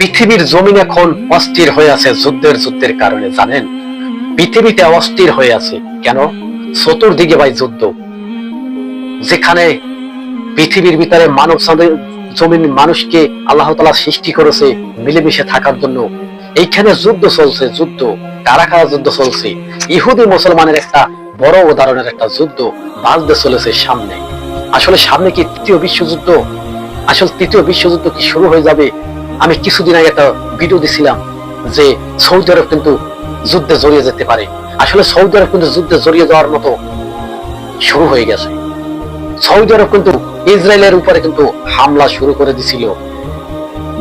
পৃথিবীর জমিন এখন অস্থির হয়ে আছে যুদ্ধের যুদ্ধের কারণে, জানেন? পৃথিবীতে অস্থির হয়ে আছে। কেন? চতুর্দিকে ভাই যুদ্ধ। যেখানে পৃথিবীর ভিতরে মানব জমিন মানুষকে আল্লাহ তালা সৃষ্টি করেছে মিলেমিশে থাকার জন্য। এইখানে যুদ্ধ চলছে, যুদ্ধ। কারা কারা যুদ্ধ চলছে? ইহুদি মুসলমানের একটা বড় উদাহরণের একটা যুদ্ধ বাজতে চলেছে সামনে। আসলে সামনে কি তৃতীয় বিশ্বযুদ্ধ? আসলে তৃতীয় বিশ্বযুদ্ধ কি শুরু হয়ে যাবে? আমি কিছুদিন আগে একটা ভিডিও দিছিলাম যে সৌদি আরব কিন্তু যুদ্ধে জড়িয়ে যেতে পারে। আসলে সৌদি আরব কিন্তু যুদ্ধে জড়িয়ে যাওয়ার মতো শুরু হয়ে গেছে। সৌদি আরব কিন্তু ইসরায়েলের উপরে কিন্তু হামলা শুরু করে দিছিল।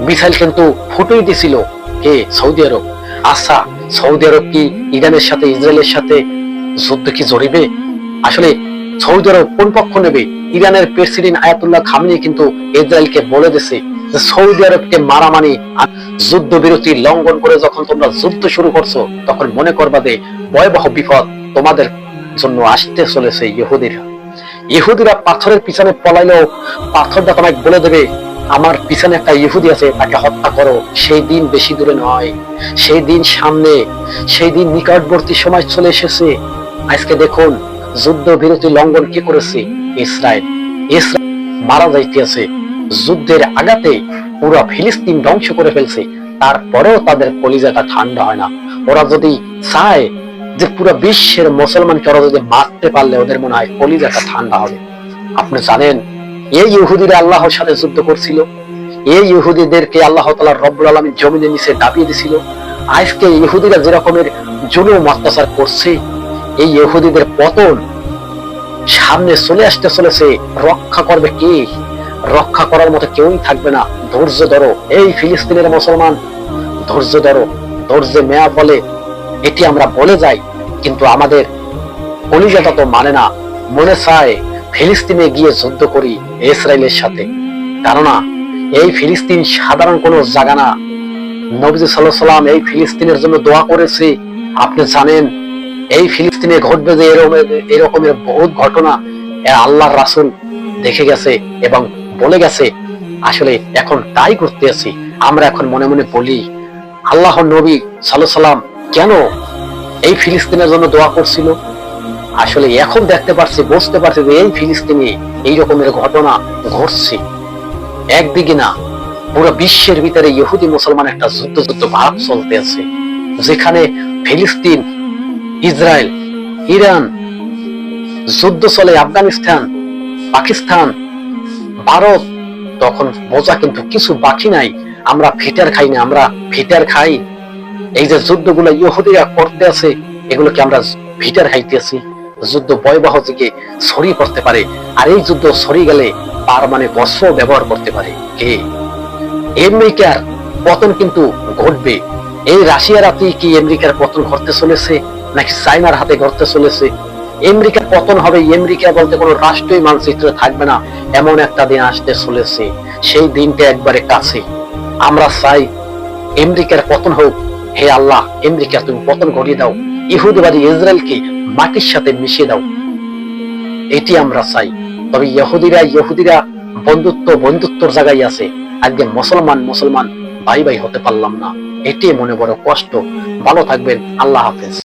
মিসাইল কিন্তু ফুটেই দিছিল কে সৌদি আরব। আচ্ছা সৌদি আরব কি ইরানের সাথে, ইসরায়েলের সাথে যুদ্ধ কি জড়িবে? আসলে সৌদি আরব কোন পক্ষ নেবে? ইরানের প্রেসিডেন্ট আয়াতুল্লাহ খামিনি কিন্তু ইসরায়েলকে বলে দিছে সৌদি আরবকে মারা মানে যুদ্ধ বিরতি লঙ্ঘন করে যখন তোমরা যুদ্ধ শুরু করছ, তখন মনে করবা যে ভয়াবহ বিপদ তোমাদের জন্য আসতে চলেছে ইহুদিরা। ইহুদিরা পাথরের পিছনে পলাইলেও পাথরটা তোমাকে বলে দেবে, আমার পিছনে একটা ইহুদি আছে, তাকে হত্যা করো। সেই দিন বেশি দূরে নয়। সেই দিন সামনে, সেই দিন নিকটবর্তী সময় চলে এসেছে। আজকে দেখুন যুদ্ধ বিরতি লঙ্ঘন কি করেছে? ইসরায়েল। ইসরায়েল মারা যাইতেছে। যুদ্ধের আগাতে পুরো ফিলিস্তিন ধ্বংস করে ফেলছে। তারপরেও তাদের কলিজাটা ঠান্ডা হয় না। ওরা যদি চায় যে পুরো বিশ্বের মুসলমানকে ওরা যদি মারতে পারলে ওদের মনে হয় কলিজাটা ঠান্ডা হবে। আপনি জানেন, এই ইহুদিরা আল্লাহর সাথে যুদ্ধ করছিল। এই ইহুদিদেরকে আল্লাহ তালা রব্বুল আলমী জমিনে নিচে দাবিয়ে দিছিল। আজকে ইহুদিরা যে রকমের জুলুম, অত্যাচার করছে, এই ইহুদিদের পতন সামনে চলে আসতে চলেছে, রক্ষা করবে কে? রক্ষা করার মতো কেউই থাকবে না। ধৈর্য ধরো, এই ফিলিস্তিনের মুসলমান। ধৈর্য ধরো ধৈর্যে মেয়া বলে এটি আমরা বলে যাই, কিন্তু আমাদের কলিজাটা তো মানে না। মনে চায়, ফিলিস্তিনে গিয়ে যুদ্ধ করি ইসরায়েলের সাথে। কেননা, এই ফিলিস্তিন সাধারণ কোনো জায়গা না। নবজি সাল্লাহ সাল্লাম এই ফিলিস্তিনের জন্য দোয়া করেছে। আপনি জানেন, এই ফিলিস্তিনে ঘটবে যে এরকম এরকমের বহুত ঘটনা। আল্লাহর রাসুল দেখে গেছে এবং বলে গেছে, আসলে এখন তাই করতে আছি। আমরা এখন মনে মনে বলি, আল্লাহ নবী সাল্লাহ সাল্লাম কেন এই ফিলিস্তিনের জন্য দোয়া করছিল? আসলে এখন দেখতে পারছি, বুঝতে পারছি যে এই ফিলিস্তিনে এই রকমের ঘটনা ঘটছে। একদিকে না, পুরো বিশ্বের ভিতরে ইহুদি মুসলমান একটা যুদ্ধ যুদ্ধ ভাব চলতে আছে, যেখানে ফিলিস্তিন, ইসরায়েল, ইরান, যুদ্ধ চলে আফগানিস্তান, পাকিস্তান ভারত তখন বোঝা কিন্তু কিছু বাকি নাই। আমরা ফিটার খাই না, আমরা ফিটার খাই। এই যে যুদ্ধগুলো ইহুদিরা করতে আছে, এগুলোকে আমরা ভিটার খাইতেছি যুদ্ধ ভয়াবহ দিকে ছড়িয়ে পড়তে পারে। আর এই যুদ্ধ ছড়িয়ে গেলে তার মানে বস্ত্র ব্যবহার করতে পারে। কে? আমেরিকার পতন কিন্তু ঘটবে। এই রাশিয়ার হাতে কি আমেরিকার পতন ঘটতে চলেছে, নাকি চাইনার হাতে ঘটতে চলেছে? আমেরিকার পতন হবে, আমেরিকা বলতে কোনো রাষ্ট্রীয় মানচিত্রে থাকবে না। এমন একটা দিন আসতে চলেছে, সেই দিনটা একবারে কাছে। আমরা চাই আমেরিকার পতন হোক। হে আল্লাহ, আমেরিকা, তুমি পতন ঘটিয়ে দাও। ইহুদিবাদী ইসরায়েলকে মাটির সাথে মিশিয়ে দাও। এটি আমরা চাই। তবে ইহুদিরা ইহুদিরা বন্ধুত্ব, বন্ধুত্বর জায়গায় আছে। আজকে মুসলমান মুসলমান ভাই ভাই হতে পারলাম না। এটি মনে বড় কষ্ট। ভালো থাকবেন। আল্লাহ হাফেজ।